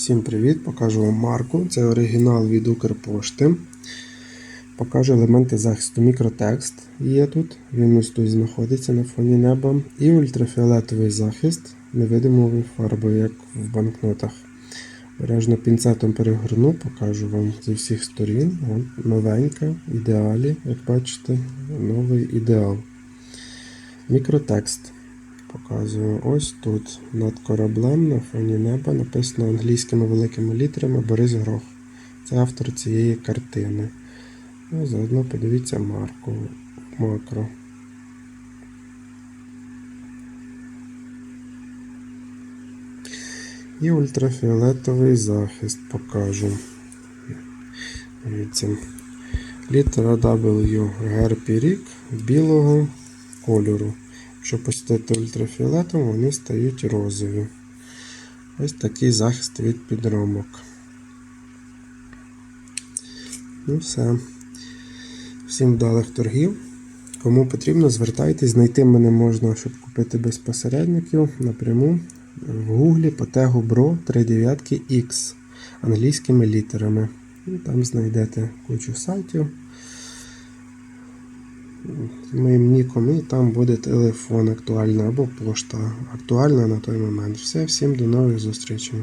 Всім привіт! Покажу вам марку. Це оригінал від Укрпошти. Покажу елементи захисту. Мікротекст є тут. Він ось тут знаходиться на фоні неба. І ультрафіолетовий захист невидимою фарбою, як в банкнотах. Бережно пінцетом перегорну, покажу вам зі всіх сторін. Новенька, ідеалі, як бачите, новий ідеал. Мікротекст. Показую ось тут над кораблем на фоні неба написано англійськими великими літерами Борис Грох. Це автор цієї картини. Ну, заодно подивіться марку макро. І ультрафіолетовий захист покажу. Дивіться. Літера W герпірік білого кольору. Якщо пустити ультрафіолетом, вони стають розові. Ось такий захист від підромок. Ну все. Всім вдалих торгів. Кому потрібно, звертайтесь, знайти мене можна, щоб купити без посередників напряму в гуглі по тегу BRO 39 X англійськими літерами. І там знайдете кучу сайтів моїм ніком, і там буде телефон актуальний або пошта актуальна на той момент. Все, всім до нових зустрічей.